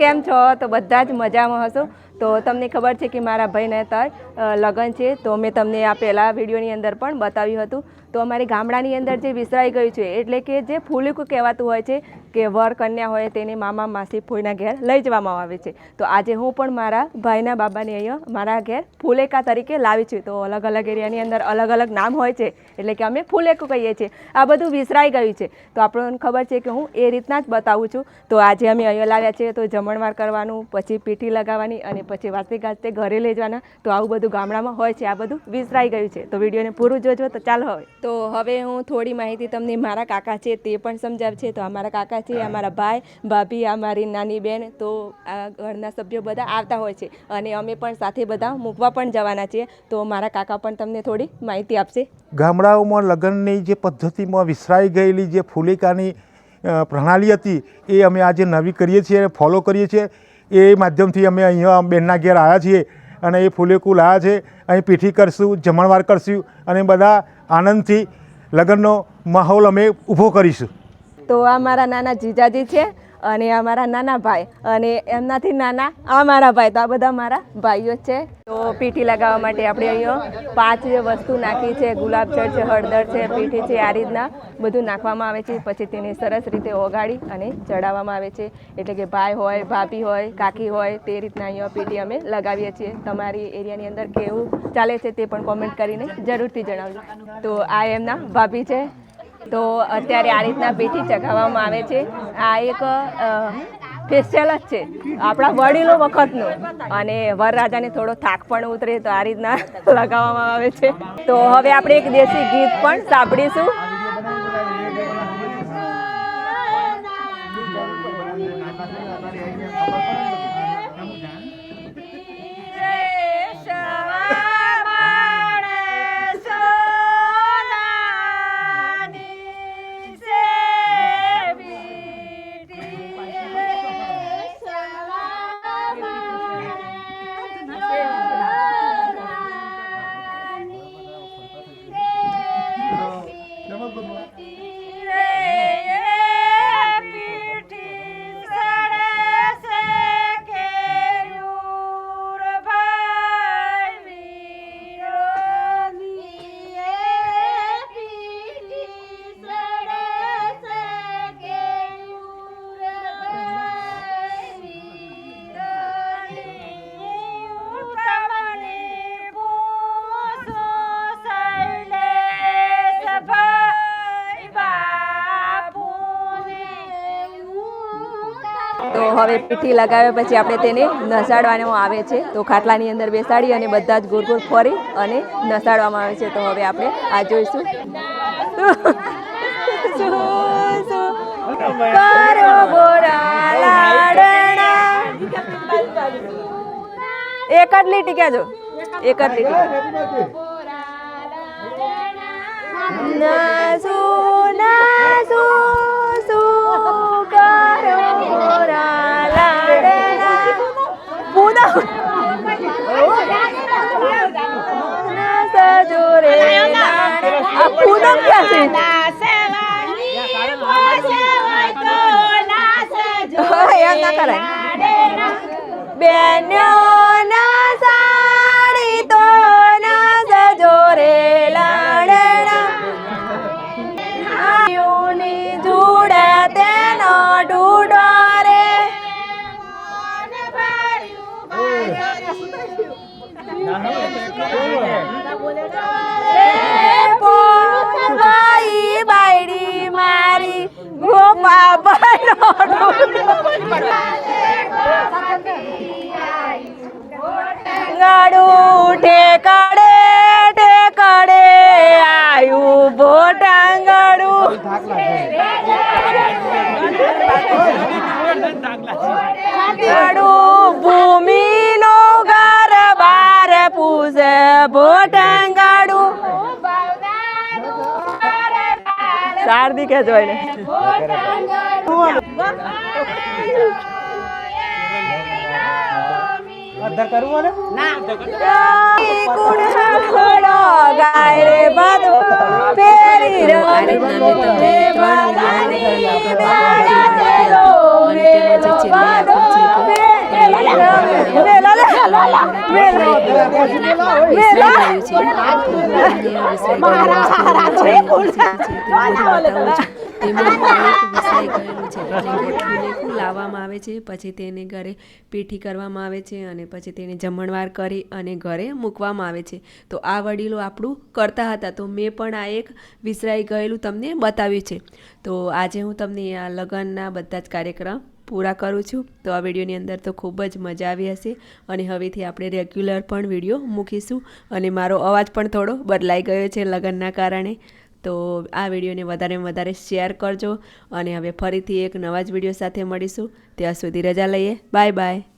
કેમ છો? તો બધા જ મજામાં હશો? તો તમને ખબર છે કે મારા ભાઈને અત્યારે લગ્ન છે. તો મેં તમને આ પહેલાં વિડીયોની અંદર પણ બતાવ્યું હતું. તો અમારી ગામડાની અંદર જે વિસરાઈ ગયું છે, એટલે કે જે ફૂલીકું કહેવાતું હોય છે કે વર કન્યા હોય તેને મામા માસી ફોઈના ઘેર લઈ જવામાં આવે છે. તો આજે હું પણ મારા ભાઈના બાબાને અહીંયા મારા ઘેર ફૂલેકા તરીકે લાવી છું. તો અલગ અલગ એરિયાની અંદર અલગ અલગ નામ હોય છે, એટલે કે અમે ફૂલેકું કહીએ છીએ. આ બધું વિસરાઈ ગયું છે. તો આપણને ખબર છે કે હું એ રીતના જ બતાવું છું. તો આજે અમે અહીંયા લાવ્યા છીએ, તો જમણવાર કરવાનું, પછી પીઠી લગાવવાની અને પછી વાતે ગાજતે ઘરે લઈ જવાના. તો આવું બધું ગામડામાં હોય છે, આ બધું વિસરાઈ ગયું છે. તો વિડીયોને પૂરું જોજો. તો ચાલો હવે. તો હવે હું થોડી માહિતી તમને મારા કાકા છે તે પણ સમજાવે છે તો આ મારા કાકા છે આ મારા ભાઈ, ભાભી, આ મારી નાની બેન, તો આ ઘરના સભ્યો બધા આવતા હોય છે. અને અમે પણ સાથે બધા મૂકવા પણ જવાના છીએ. તો મારા કાકા પણ તમને થોડી માહિતી આપશે. ગામડાઓમાં લગ્નની જે પદ્ધતિમાં વિસરાઈ ગયેલી જે ફૂલિકાની પ્રણાલી હતી, એ અમે આજે નવી કરીએ છીએ ફોલો કરીએ છીએ. એ માધ્યમથી અમે અહીંયા બેનના ઘેર આવ્યા છીએ અને એ ફૂલેકું લાવ્યા છે. અહીં પીઠી કરશું, જમણવાર કરશું અને બધા આનંદથી લગ્નનો માહોલ અમે ઊભો કરીશું. તો આ મારા નાના જીજાજી છે. અને આ મારા નાના ભાઈ અને એમનાથી નાના આ મારા ભાઈ. તો આ બધા મારા ભાઈઓ છે. તો પીઠી લગાવવા માટે આપણે અહીંયા પાંચ વસ્તુ નાખી છે. ગુલાબજળ છે, હળદર છે, પીઠી છે, આ રીતના બધું નાખવામાં આવે છે. પછી તેને સરસ રીતે ઓગાળી અને ચડાવવામાં આવે છે. એટલે કે ભાઈ હોય, ભાભી હોય, કાકી હોય, તે રીતના અહીંયા પીઠી અમે લગાવીએ છીએ. તમારી એરિયાની અંદર કેવું ચાલે છે તે પણ કોમેન્ટ કરીને જરૂરથી જણાવજો. તો આ એમના ભાભી છે. તો અત્યારે આ રીતના પીઠી ચગાવવામાં આવે છે. આ એક સ્પેશિયલ જ છે. આપણા વડીલો વખતનું. અને વરરાજાને થોડો થાક પણ ઉતરે તો આ રીતના લગાવવામાં આવે છે. તો હવે આપણે એક દેશી ગીત પણ સાંભળીશું. હવે પીઠી લગાવ્યા પછી આપણે તેને નસાડવાનું આવે છે. તો ખાટલાની અંદર બેસાડી અને બધા જ ગોળ ગોળ ફરી અને નસાડવામાં આવે છે. તો હવે આપણે આ જોઈશું. એક જ લીટી કહેજો. એક જ લીટી. નાસુ નાસુ. શું આ ગાડું ઠેકડે ઠેકડે આયુ ભોટાંગડું ગાડું ભૂમિનો ઘર બાર પૂછે ભોટાંગડું શારદી કે જોઈને ગાય રે બાદો પેરી રે બાદાની દાડા તેરો રે બાદો લાવવામાં આવે છે, પછી તેને ઘરે પેઠી કરવામાં આવે છે અને પછી તેને જમણવાર કરી અને ઘરે મૂકવામાં આવે છે. તો આ વડીલો આપણું કરતા હતા. તો મેં પણ આ એક વિસરાઈ ગયેલું તમને બતાવ્યું છે. તો આજે હું તમને આ લગ્નના બધા જ કાર્યક્રમ પૂરા કરું છું. તો આ વિડીયોની અંદર તો ખૂબ જ મજા આવી હશે અને હવેથી આપણે રેગ્યુલર પણ વીડિયો મૂકીશું અને મારો અવાજ પણ થોડો બદલાઈ ગયો છે લગ્નના કારણે. તો આ વિડીયોને વધારેમાં વધારે શેર કરજો અને હવે ફરીથી એક નવા જ વીડિયો સાથે મળીશું. ત્યાં સુધી રજા લઈએ. Bye bye.